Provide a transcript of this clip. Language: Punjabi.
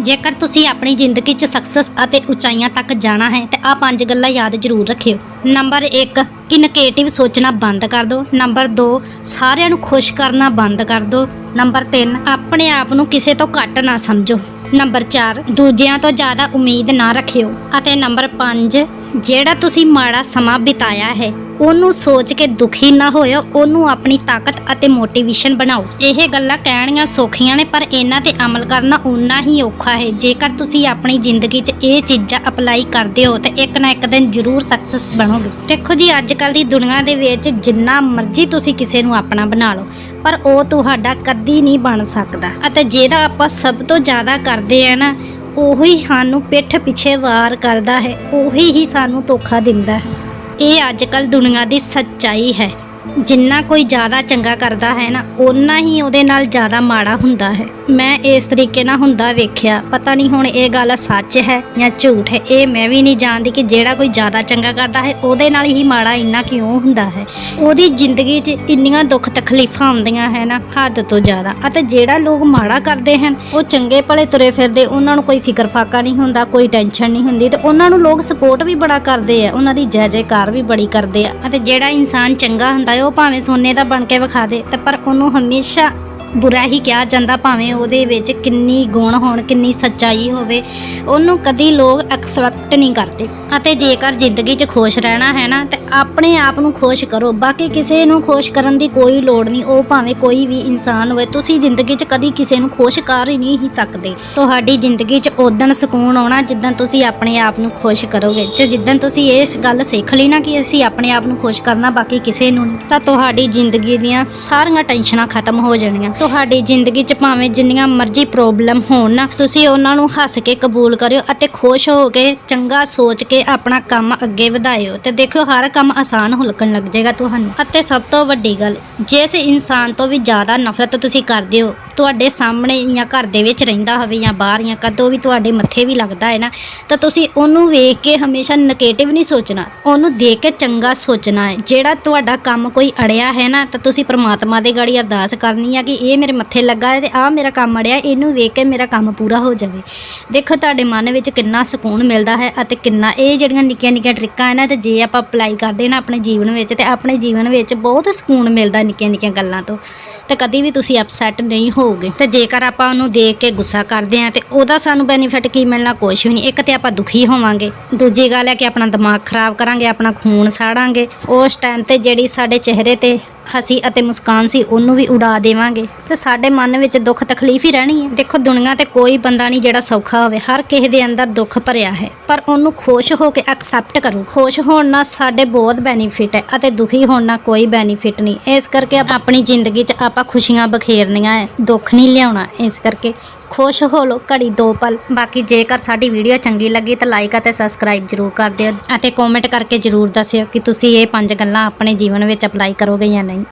ਜੇਕਰ ਤੁਸੀਂ ਆਪਣੀ ਜ਼ਿੰਦਗੀ 'ਚ ਸਕਸੈਸ ਅਤੇ ਉਚਾਈਆਂ ਤੱਕ ਜਾਣਾ ਹੈ, ਤਾਂ ਆਹ ਪੰਜ ਗੱਲਾਂ ਯਾਦ ਜ਼ਰੂਰ ਰੱਖਿਓ। ਨੰਬਰ 1 ਕਿ ਨੈਗੇਟਿਵ ਸੋਚਣਾ ਬੰਦ ਕਰ ਦਿਓ। ਨੰਬਰ 2 ਸਾਰਿਆਂ ਨੂੰ ਖੁਸ਼ ਕਰਨਾ ਬੰਦ ਕਰ ਦਿਓ। ਨੰਬਰ 3 ਆਪਣੇ ਆਪ ਨੂੰ ਕਿਸੇ ਤੋਂ ਘੱਟ ਨਾ ਸਮਝੋ। ਨੰਬਰ 4 ਦੂਜਿਆਂ ਤੋਂ ਜ਼ਿਆਦਾ ਉਮੀਦ ਨਾ ਰੱਖਿਓ। ਅਤੇ ਨੰਬਰ 5 ਜਿਹੜਾ ਤੁਸੀਂ ਮਾੜਾ ਸਮਾਂ ਬਿਤਾਇਆ ਹੈ, ਉਹਨੂੰ ਸੋਚ ਕੇ ਦੁਖੀ ਨਾ ਹੋਇਓ, ਉਹਨੂੰ ਆਪਣੀ ਤਾਕਤ ਅਤੇ ਮੋਟੀਵੇਸ਼ਨ ਬਣਾਓ। ਇਹ ਗੱਲਾਂ ਕਹਿਣੀਆਂ ਸੌਖੀਆਂ ਨੇ, ਪਰ ਇਹਨਾਂ ਤੇ ਅਮਲ ਕਰਨਾ ਉਨਾ ਹੀ ਔਖਾ ਹੈ। ਜੇਕਰ ਤੁਸੀਂ ਆਪਣੀ ਜ਼ਿੰਦਗੀ 'ਚ ਇਹ ਚੀਜ਼ਾਂ ਅਪਲਾਈ ਕਰਦੇ ਹੋ, ਤੇ ਇੱਕ ਨਾ ਇੱਕ ਦਿਨ ਜ਼ਰੂਰ ਸਕਸੈਸ ਬਣੋਗੇ। ਦੇਖੋ ਜੀ ਅੱਜ ਕੱਲ ਦੀ ਦੁਨੀਆ ਦੇ ਵਿੱਚ ਜਿੰਨਾ ਮਰਜ਼ੀ ਤੁਸੀਂ ਕਿਸੇ ਨੂੰ ਆਪਣਾ ਬਣਾ ਲਓ, ਪਰ ਉਹ ਤੁਹਾਡਾ ਕਦੀ ਨਹੀਂ ਬਣ ਸਕਦਾ। ਅਤੇ ਜਿਹੜਾ ਆਪਾਂ ਸਭ ਤੋਂ ਜ਼ਿਆਦਾ ਕਰਦੇ ਆ ਨਾ ਉਹੀ ਸਾਨੂੰ ਪਿੱਠ ਪਿੱਛੇ ਵਾਰ ਕਰਦਾ ਹੈ, ਉਹੀ ਹੀ ਸਾਨੂੰ ਧੋਖਾ ਦਿੰਦਾ ਹੈ। ਇਹ ਅੱਜ ਕੱਲ ਦੁਨੀਆ ਦੀ ਸੱਚਾਈ ਹੈ। ਜਿੰਨਾ ਕੋਈ ਜ਼ਿਆਦਾ ਚੰਗਾ ਕਰਦਾ ਹੈ ਨਾ, ਓਨਾ ਹੀ ਉਹਦੇ ਨਾਲ ਜ਼ਿਆਦਾ ਮਾੜਾ ਹੁੰਦਾ ਹੈ। ਮੈਂ ਇਸ ਤਰੀਕੇ ਨਾਲ ਹੁੰਦਾ ਵੇਖਿਆ। ਪਤਾ ਨਹੀਂ ਹੁਣ ਇਹ ਗੱਲ ਸੱਚ ਹੈ ਜਾਂ ਝੂਠ ਹੈ। ਇਹ ਮੈਂ ਵੀ ਨਹੀਂ ਜਾਣਦੀ ਕਿ ਜਿਹੜਾ ਕੋਈ ਜ਼ਿਆਦਾ ਚੰਗਾ ਕਰਦਾ ਹੈ, ਉਹਦੇ ਨਾਲ ਹੀ ਮਾੜਾ ਇੰਨਾ ਕਿਉਂ ਹੁੰਦਾ ਹੈ। ਉਹਦੀ ਜ਼ਿੰਦਗੀ 'ਚ ਇੰਨੀਆਂ ਦੁੱਖ ਤਕਲੀਫਾਂ ਆਉਂਦੀਆਂ ਹੈ ਨਾ, ਹੱਦ ਤੋਂ ਜ਼ਿਆਦਾ। ਅਤੇ ਜਿਹੜਾ ਲੋਕ ਮਾੜਾ ਕਰਦੇ ਹਨ, ਉਹ ਚੰਗੇ ਭਲੇ ਤੁਰੇ ਫਿਰਦੇ, ਉਹਨਾਂ ਨੂੰ ਕੋਈ ਫਿਕਰ ਫਾਕਾ ਨਹੀਂ ਹੁੰਦਾ, ਕੋਈ ਟੈਨਸ਼ਨ ਨਹੀਂ ਹੁੰਦੀ। ਤੇ ਉਹਨਾਂ ਨੂੰ ਲੋਕ ਸਪੋਰਟ ਵੀ ਬੜਾ ਕਰਦੇ ਆ। ਉਹਨਾਂ ਦੀ ਜੈ ਜੈਕਾਰ ਵੀ ਬੜੀ ਕਰਦੇ ਆ। ਅਤੇ ਜਿਹੜਾ ਇਨਸਾਨ ਚੰਗਾ ਹੁੰਦਾ ਹੈ ਉਹ ਭਾਵੇਂ ਸੋਨੇ ਦਾ ਬਣ ਕੇ ਵਿਖਾ ਦੇ, ਤੇ ਪਰ ਉਹਨੂੰ ਹਮੇਸ਼ਾ ਬੁਰਾ ਹੀ ਕਿਹਾ ਜਾਂਦਾ, ਭਾਵੇਂ ਉਹਦੇ ਵਿੱਚ ਕਿੰਨੀ ਗੁਣ ਹੋਣ, ਕਿੰਨੀ ਸੱਚਾਈ ਹੋਵੇ, ਉਹਨੂੰ ਕਦੀ ਲੋਕ ਐਕਸੈਪਟ ਨਹੀਂ ਕਰਦੇ। ਅਤੇ ਜੇਕਰ ਜ਼ਿੰਦਗੀ 'ਚ ਖੁਸ਼ ਰਹਿਣਾ ਹੈ ਨਾ, ਤੇ ਆਪਣੇ ਆਪ ਨੂੰ ਖੁਸ਼ ਕਰੋ। ਬਾਕੀ ਕਿਸੇ ਨੂੰ ਖੁਸ਼ ਕਰਨ ਦੀ ਕੋਈ ਲੋੜ ਨਹੀਂ। ਉਹ ਭਾਵੇਂ ਕੋਈ ਵੀ ਇਨਸਾਨ ਹੋਵੇ, ਤੁਸੀਂ ਜ਼ਿੰਦਗੀ 'ਚ ਕਦੀ ਕਿਸੇ ਨੂੰ ਖੁਸ਼ ਕਰ ਹੀ ਨਹੀਂ ਸਕਦੇ। ਤੁਹਾਡੀ ਜ਼ਿੰਦਗੀ 'ਚ ਉਦਣ ਸਕੂਨ ਆਉਣਾ ਜਿੱਦਣ ਤੁਸੀਂ ਆਪਣੇ ਆਪ ਨੂੰ ਖੁਸ਼ ਕਰੋਗੇ। ਤੇ ਜਿੱਦਣ ਤੁਸੀਂ ਇਸ ਗੱਲ ਸਿੱਖ ਲਈ ਨਾ ਕਿ ਅਸੀਂ ਆਪਣੇ ਆਪ ਨੂੰ ਖੁਸ਼ ਕਰਨਾ, ਬਾਕੀ ਕਿਸੇ ਨੂੰ ਤਾਂ ਤੁਹਾਡੀ ਜ਼ਿੰਦਗੀ ਦੀਆਂ ਸਾਰੀਆਂ ਟੈਨਸ਼ਨਾਂ ਖਤਮ ਹੋ ਜਾਣੀਆਂ। ਤੁਹਾਡੀ ਜ਼ਿੰਦਗੀ 'ਚ ਭਾਵੇਂ ਜਿੰਨੀਆਂ ਮਰਜ਼ੀ ਪ੍ਰੋਬਲਮ ਹੋਣ ਨਾ, ਤੁਸੀਂ ਉਹਨਾਂ ਨੂੰ ਹੱਸ ਕੇ ਕਬੂਲ ਕਰਿਓ ਅਤੇ ਖੁਸ਼ ਹੋ ਕੇ, ਚੰਗਾ ਸੋਚ ਕੇ ਆਪਣਾ ਕੰਮ ਅੱਗੇ ਵਧਾਇਓ। ਤੇ ਦੇਖਿਓ, ਹਰ ਕੰਮ ਆਸਾਨ ਹੋ ਲੱਗਣ ਲੱਗ ਜਾਏਗਾ ਤੁਹਾਨੂੰ। ਅਤੇ ਸਭ ਤੋਂ ਵੱਡੀ ਗੱਲ ਜਿਸ ਇਨਸਾਨ ਤੋਂ ਵੀ ਜ਼ਿਆਦਾ ਨਫ਼ਰਤ ਤੁਸੀਂ ਕਰਦੇ ਹੋ, ਤੁਹਾਡੇ ਸਾਹਮਣੇ ਜਾਂ ਘਰ ਦੇ ਵਿੱਚ ਰਹਿੰਦਾ ਹੋਵੇ ਜਾਂ ਬਾਹਰ ਜਾਂ ਕਦੋਂ ਵੀ ਤੁਹਾਡੇ ਮੱਥੇ ਵੀ ਲੱਗਦਾ ਹੈ ਨਾ, ਤਾਂ ਤੁਸੀਂ ਉਹਨੂੰ ਵੇਖ ਕੇ ਹਮੇਸ਼ਾ ਨੈਗੇਟਿਵ ਨਹੀਂ ਸੋਚਣਾ। ਉਹਨੂੰ ਦੇਖ ਕੇ ਚੰਗਾ ਸੋਚਣਾ ਹੈ। ਜਿਹੜਾ ਤੁਹਾਡਾ ਕੰਮ ਕੋਈ ਅੜਿਆ ਹੈ ਨਾ, ਤਾਂ ਤੁਸੀਂ ਪ੍ਰਮਾਤਮਾ ਦੇ ਗਾੜੀ ਅਰਦਾਸ ਕਰਨੀ ਆ ਕਿ ਇਹ ਮੇਰੇ ਮੱਥੇ ਲੱਗਾ ਹੈ ਤੇ ਆਹ ਮੇਰਾ ਕੰਮ ਅੜਿਆ, ਇਹਨੂੰ ਵੇਖ ਕੇ ਮੇਰਾ ਕੰਮ ਪੂਰਾ ਹੋ ਜਾਵੇ। ਦੇਖੋ ਤੁਹਾਡੇ ਮਨ ਵਿੱਚ ਕਿੰਨਾ ਸਕੂਨ ਮਿਲਦਾ ਹੈ ਅਤੇ ਕਿੰਨਾ, ਇਹ ਜਿਹੜੀਆਂ ਨਿੱਕੀਆਂ ਨਿੱਕੀਆਂ ਟ੍ਰਿਕਾਂ ਹੈ ਨਾ, ਤੇ ਜੇ ਆਪਾਂ ਅਪਲਾਈ ਕਰ ਕਰਦੇ ਨਾ ਆਪਣੇ ਜੀਵਨ ਵਿੱਚ ਤੇ ਆਪਣੇ ਜੀਵਨ ਵਿੱਚ ਬਹੁਤ ਸਕੂਨ ਮਿਲਦਾ ਨਿੱਕੀਆਂ ਨਿੱਕੀਆਂ ਗੱਲਾਂ ਤੋਂ। ਤੇ ਕਦੀ ਵੀ ਤੁਸੀਂ ਅਪਸੈਟ ਨਹੀਂ ਹੋਵੋਗੇ। ਤੇ ਜੇਕਰ ਆਪਾਂ ਉਹਨੂੰ ਦੇਖ ਕੇ ਗੁੱਸਾ ਕਰਦੇ ਆਂ ਤੇ ਉਹਦਾ ਸਾਨੂੰ ਬੈਨੀਫਿਟ ਕੀ ਮਿਲਣਾ? ਕੁਝ ਵੀ ਨਹੀਂ। ਇੱਕ ਤੇ ਆਪਾਂ ਦੁਖੀ ਹੋਵਾਂਗੇ। ਦੂਜੀ ਗੱਲ ਹੈ ਕਿ ਆਪਣਾ ਦਿਮਾਗ ਖਰਾਬ ਕਰਾਂਗੇ, ਆਪਣਾ ਖੂਨ ਸਾੜਾਂਗੇ। ਉਸ ਟਾਈਮ ਤੇ ਜਿਹੜੀ ਸਾਡੇ ਚਿਹਰੇ ਤੇ ਹਸੀ ਅਤੇ ਮੁਸਕਾਨ ਸੀ, ਉਹਨੂੰ ਵੀ ਉਡਾ ਦੇਵਾਂਗੇ। ਤੇ ਸਾਡੇ ਮਨ ਵਿੱਚ ਦੁੱਖ ਤਕਲੀਫ ਹੀ ਰਹਿਣੀ ਹੈ। ਦੇਖੋ, ਦੁਨੀਆ ਤੇ ਕੋਈ ਬੰਦਾ ਨਹੀਂ ਜਿਹੜਾ ਸੌਖਾ ਹੋਵੇ। ਹਰ ਕਿਸੇ ਦੇ ਅੰਦਰ ਦੁੱਖ ਭਰਿਆ ਹੈ। ਪਰ ਉਹਨੂੰ ਖੁਸ਼ ਹੋ ਕੇ ਐਕਸੈਪਟ ਕਰੋ। ਖੁਸ਼ ਹੋਣ ਨਾਲ ਸਾਡੇ ਬਹੁਤ ਬੈਨੀਫਿਟ ਹੈ ਅਤੇ ਦੁਖੀ ਹੋਣ ਨਾਲ ਕੋਈ ਬੈਨੀਫਿਟ ਨਹੀਂ। ਇਸ ਕਰਕੇ ਆਪਣੀ ਜ਼ਿੰਦਗੀ 'ਚ ਆਪਾਂ ਖੁਸ਼ੀਆਂ ਬਖੇਰਨੀਆਂ ਹੈ। ਦੁੱਖ ਨਹੀਂ ਲਿਆਉਣਾ। ਇਸ ਕਰਕੇ ਖੁਸ਼ ਹੋ ਲੋ ਘੜੀ ਦੋ ਪਲ। ਬਾਕੀ ਜੇਕਰ ਸਾਡੀ ਵੀਡੀਓ ਚੰਗੀ ਲੱਗੀ ਤਾਂ ਲਾਈਕ ਅਤੇ ਸਬਸਕ੍ਰਾਈਬ ਜਰੂਰ ਕਰ ਦਿਓ। ਅਤੇ ਕਮੈਂਟ ਕਰਕੇ ਜਰੂਰ ਦੱਸਿਓ ਕਿ ਤੁਸੀਂ ਇਹ ਪੰਜ ਗੱਲਾਂ ਆਪਣੇ ਜੀਵਨ ਵਿੱਚ ਅਪਲਾਈ ਕਰੋਗੇ ਜਾਂ ਨਹੀਂ।